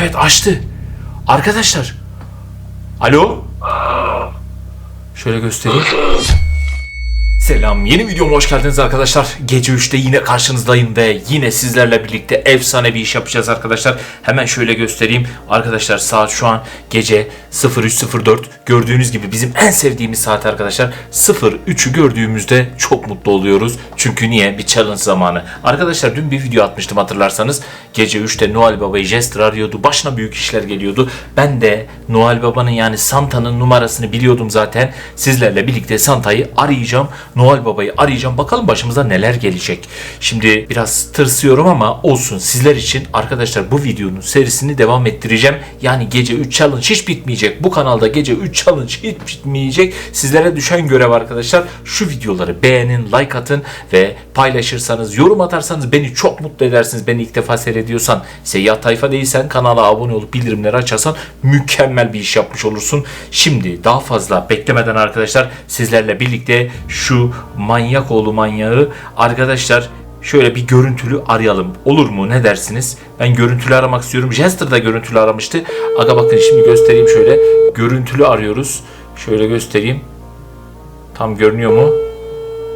Evet açtı. Arkadaşlar. Alo. Şöyle göstereyim. Selam. Yeni videoma hoş geldiniz arkadaşlar. Gece 3'te yine karşınızdayım ve yine sizlerle birlikte efsane bir iş yapacağız arkadaşlar. Hemen şöyle göstereyim. Arkadaşlar saat şu an gece 03.04. Gördüğünüz gibi bizim en sevdiğimiz saat arkadaşlar. 03'ü gördüğümüzde çok mutlu oluyoruz. Çünkü niye? Bir challenge zamanı. Arkadaşlar dün bir video atmıştım hatırlarsanız. Gece 3'te Noel Baba'yı Jester arıyordu. Başına büyük işler geliyordu. Ben de Noel Baba'nın yani Santa'nın numarasını biliyordum zaten. Sizlerle birlikte Santa'yı arayacağım. Noel Baba'yı arayacağım. Bakalım başımıza neler gelecek. Şimdi biraz tırsıyorum ama olsun. Sizler için arkadaşlar bu videonun serisini devam ettireceğim. Yani gece 3 challenge hiç bitmeyecek. Bu kanalda gece 3 challenge hiç bitmeyecek. Sizlere düşen görev arkadaşlar. Şu videoları beğenin, like atın ve paylaşırsanız, yorum atarsanız beni çok mutlu edersiniz. Beni ilk defa seyrediyorsan, seyyah tayfa değilsen kanala abone olup bildirimleri açarsan mükemmel bir iş yapmış olursun. Şimdi daha fazla beklemeden arkadaşlar sizlerle birlikte şu manyak oğlu manyağı arkadaşlar şöyle bir görüntülü arayalım. Olur mu? Ne dersiniz? Ben görüntülü aramak istiyorum. Jester da görüntülü aramıştı. Aga bakın şimdi göstereyim şöyle. Görüntülü arıyoruz. Şöyle göstereyim. Tam görünüyor mu?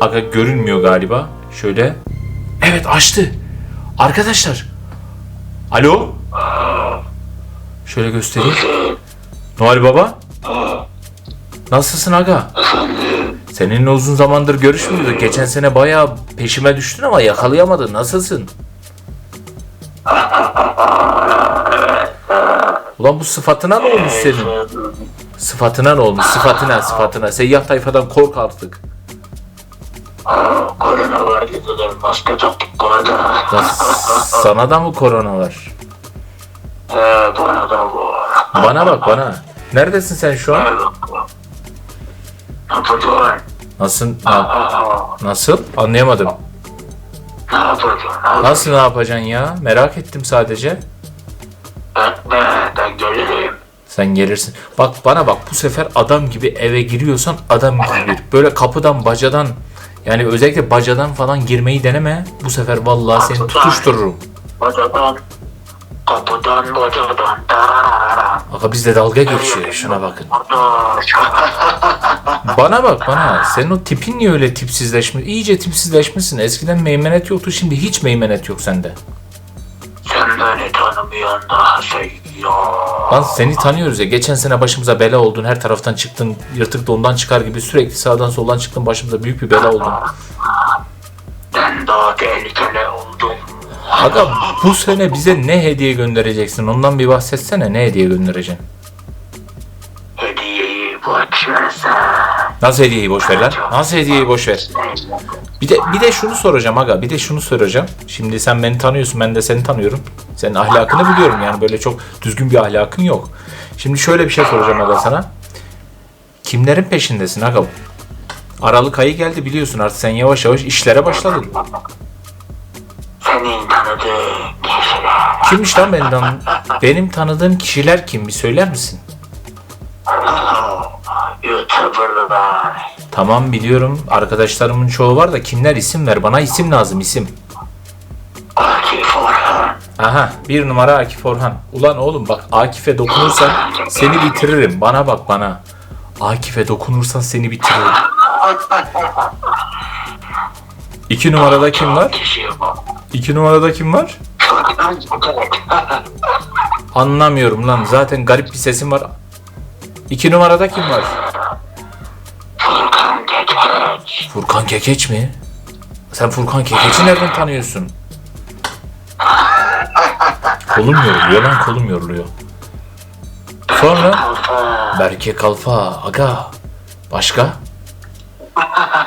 Aga görünmüyor galiba. Şöyle. Evet açtı. Arkadaşlar. Alo. Şöyle göstereyim. Noel Baba. Nasılsın aga? Seninle uzun zamandır görüşmüyorduk. Geçen sene bayağı peşime düştün ama yakalayamadın. Nasılsın? Ulan bu sıfatına ne olmuş senin? Sıfatına ne olmuş? Sıfatına, sıfatına. Seyyah tayfadan kork artık. Korona var dediler. Maske taktık korona. Sana da mı korona var? Ee, bana da bu. Bana bak bana. Neredesin sen şu an? Yapacaksın? Nasıl? na- nasıl? Anlayamadım. Ne yapacaksın? Nasıl ne yapacaksın ya? Merak ettim sadece. Ben, ben, ben gelirim. Sen gelirsin. Bak bana bak bu sefer adam gibi eve giriyorsan adam gibi gir. Böyle kapıdan bacadan yani özellikle bacadan falan girmeyi deneme. Bu sefer vallahi seni tutuştururum. Bacadan, kapıdan, bacadan. Tararara. Aga bizde dalga geçiyor. Şuna bakın. Bana bak bana. Senin o tipin niye öyle tipsizleşmiş? İyice tipsizleşmişsin. Eskiden meymenet yoktu. Şimdi hiç meymenet yok sende. Sen beni tanımıyorsun daha şey yok. Lan seni tanıyoruz ya. Geçen sene başımıza bela oldun. Her taraftan çıktın. Yırtık dondan çıkar gibi sürekli sağdan soldan çıktın. Başımıza büyük bir bela oldun. Ben daha tehlikeli oldum. Aga bu sene bize ne hediye göndereceksin? Ondan bir bahsetsene. Ne hediye göndereceksin? Hediyeyi boş. Nasıl hediyeyi boş ver lan? Nasıl hediyeyi boş ver? Bir de bir de şunu soracağım aga. Bir de şunu soracağım. Şimdi sen beni tanıyorsun, ben de seni tanıyorum. Senin ahlakını biliyorum yani böyle çok düzgün bir ahlakın yok. Şimdi şöyle bir şey soracağım aga sana. Kimlerin peşindesin aga? Aralık ayı geldi biliyorsun artık sen yavaş yavaş işlere başladın. Senin tanıdığın kişiler. Kimmiş lan benim, tan- benim tanıdığım kişiler kim bir söyler misin? YouTuber'lar. Tamam biliyorum arkadaşlarımın çoğu var da kimler isim ver bana isim lazım isim. Akif Orhan. Aha bir numara Akif Orhan. Ulan oğlum bak Akif'e dokunursan seni bitiririm. Bana bak bana. Akif'e dokunursan seni bitiririm. İki numarada kim var? İki numarada kim var? Anlamıyorum lan. Zaten garip bir sesim var. İki numarada kim var? Furkan Kekeç. Furkan Kekeç mi? Sen Furkan Kekeç'i nereden tanıyorsun? Kolum yoruluyor lan kolum yoruluyor. Sonra. Berke Kalfa aga. Başka?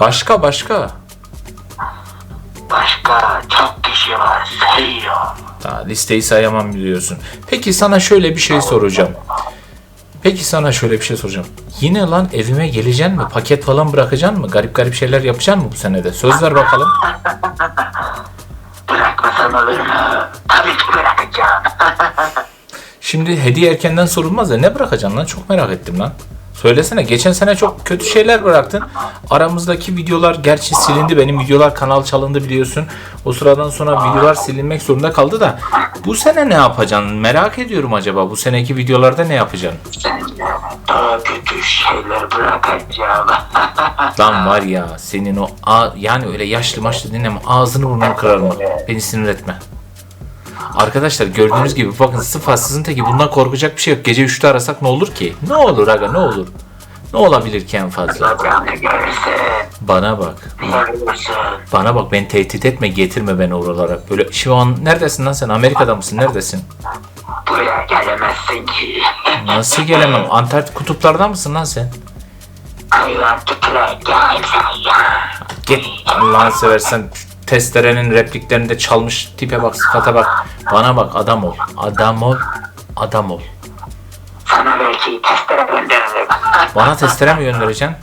Başka başka. Başka çok kişi var. Sayıyorum. Ha, listeyi sayamam biliyorsun. Peki sana şöyle bir şey soracağım. Peki sana şöyle bir şey soracağım. Yine lan evime geleceksin mi? Paket falan bırakacaksın mı? Garip garip şeyler yapacaksın mı bu senede? Söz ver bakalım. Bırakmasam olur mu? Tabii ki bırakacağım. Şimdi hediye erkenden sorulmaz da ne bırakacaksın lan? Çok merak ettim lan. Söylesene geçen sene çok kötü şeyler bıraktın. Aramızdaki videolar gerçi silindi. Benim videolar kanal çalındı biliyorsun. O sıradan sonra videolar silinmek zorunda kaldı da. Bu sene ne yapacaksın? Merak ediyorum acaba. Bu seneki videolarda ne yapacaksın? Daha kötü şeyler bırakacağım. Lan var ya senin o a- yani öyle yaşlı maçlı dinleme ağzını burnunu kırarım. Beni sinir etme. Arkadaşlar gördüğünüz gibi bakın sıfatsızın teki bundan korkacak bir şey yok. Gece 3'te arasak ne olur ki? Ne olur aga ne olur? Ne olabilir ki en fazla? Bana bak. Bana bak beni tehdit etme getirme beni oralara. Böyle şu an neredesin lan sen? Amerika'da mısın? Neredesin? Buraya gelemezsin ki. Nasıl gelemem? Antarktik kutuplarda mısın lan sen? Git Allah'ını seversen testerenin repliklerini de çalmış tipe bak sıfata bak. Bana bak adam ol. Adam ol. Adam ol. Sana belki testere gönderirim. Bana testere mi göndereceksin?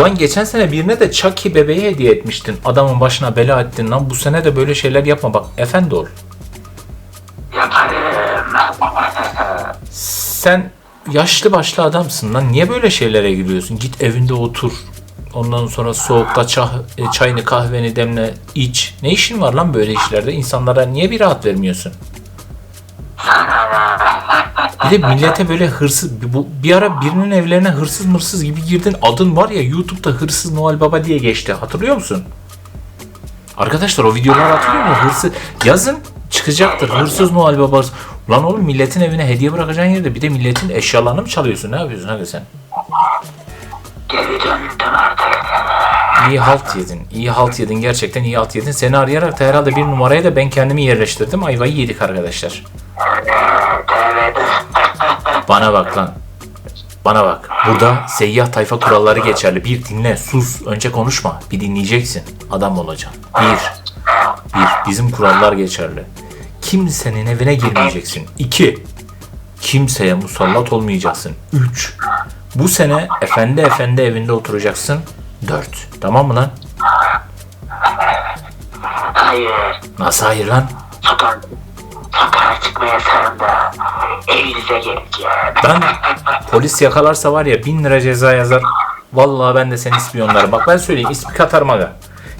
Lan geçen sene birine de Chucky bebeği hediye etmiştin. Adamın başına bela ettin lan. Bu sene de böyle şeyler yapma bak. Efendi ol. Yaparım. Sen yaşlı başlı adamsın lan. Niye böyle şeylere giriyorsun? Git evinde otur. Ondan sonra soğukta çay, e, çayını kahveni demle iç. Ne işin var lan böyle işlerde? İnsanlara niye bir rahat vermiyorsun? Bir de millete böyle hırsız bir- ara birinin evlerine hırsız mırsız gibi girdin. Adın var ya YouTube'da hırsız Noel Baba diye geçti. Hatırlıyor musun? Arkadaşlar o videolar hatırlıyor mu? Hırsız yazın çıkacaktır. Hırsız Noel Baba. Lan oğlum milletin evine hediye bırakacağın yerde bir de milletin eşyalarını mı çalıyorsun? Ne yapıyorsun hadi sen? İyi halt yedin. İyi halt yedin. Gerçekten iyi halt yedin. Seni arayarak da herhalde bir numaraya da ben kendimi yerleştirdim. Ayvayı yedik arkadaşlar. Bana bak lan. Bana bak. Burada seyyah tayfa kuralları geçerli. Bir dinle, sus. Önce konuşma. Bir dinleyeceksin. Adam olacaksın. Bir. Bir. Bizim kurallar geçerli. Kimsenin evine girmeyeceksin. İki. Kimseye musallat olmayacaksın. Üç. Bu sene efendi efendi evinde oturacaksın. Dört. Tamam mı lan? Hayır. Nasıl hayır lan? Sokağa, sokağa sarımda evinize geleceğim. Ben polis yakalarsa var ya bin lira ceza yazar. Vallahi ben de seni ispiyonlarım. Bak ben söyleyeyim ismi katarım aga.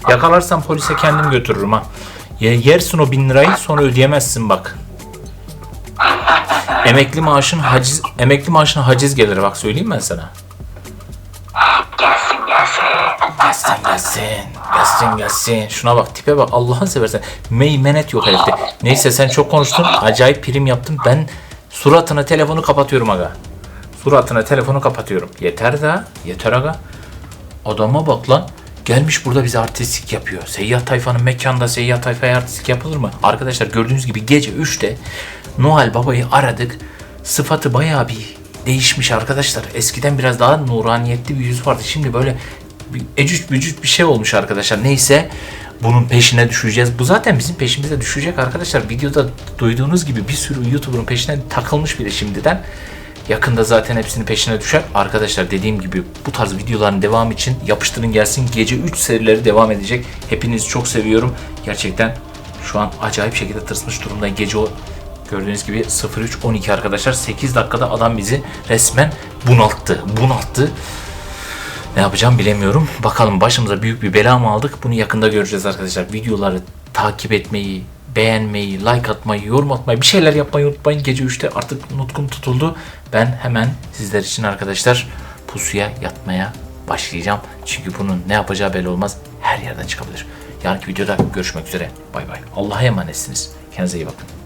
Yakalarsam polise kendim götürürüm ha. Ye- Yersin o bin lirayı sonra ödeyemezsin bak. Emekli maaşın haciz, emekli maaşına haciz gelir bak söyleyeyim ben sana. Gelsin gelsin. Gelsin gelsin. Gelsin gelsin. Şuna bak tipe bak Allah'ın seversen. Meymenet yok herifte. Neyse sen çok konuştun. Acayip prim yaptın. Ben suratına telefonu kapatıyorum aga. Suratına telefonu kapatıyorum. Yeter da. Yeter aga. Adama bak lan. Gelmiş burada bize artistlik yapıyor. Seyyah tayfanın mekanda seyyah tayfaya artistlik yapılır mı? Arkadaşlar gördüğünüz gibi gece 3'te Noel Baba'yı aradık. Sıfatı bayağı bir değişmiş arkadaşlar. Eskiden biraz daha nuraniyetli bir yüz vardı. Şimdi böyle ecüc bücüc bir şey olmuş arkadaşlar. Neyse bunun peşine düşeceğiz. Bu zaten bizim peşimize düşecek arkadaşlar. Videoda duyduğunuz gibi bir sürü YouTuber'ın peşine takılmış bile şimdiden. Yakında zaten hepsinin peşine düşer. Arkadaşlar dediğim gibi bu tarz videoların devamı için yapıştırın gelsin. Gece 3 serileri devam edecek. Hepinizi çok seviyorum. Gerçekten şu an acayip şekilde tırsmış durumdayım. Gece o gördüğünüz gibi 03.12 arkadaşlar. 8 dakikada adam bizi resmen bunalttı. Bunalttı. Ne yapacağım bilemiyorum. Bakalım başımıza büyük bir bela mı aldık? Bunu yakında göreceğiz arkadaşlar. Videoları takip etmeyi, beğenmeyi, like atmayı, yorum atmayı, bir şeyler yapmayı unutmayın. Gece 3'te artık nutkum tutuldu. Ben hemen sizler için arkadaşlar pusuya yatmaya başlayacağım. Çünkü bunun ne yapacağı belli olmaz. Her yerden çıkabilir. Yarınki videoda görüşmek üzere. Bay bay. Allah'a emanetsiniz. Kendinize iyi bakın.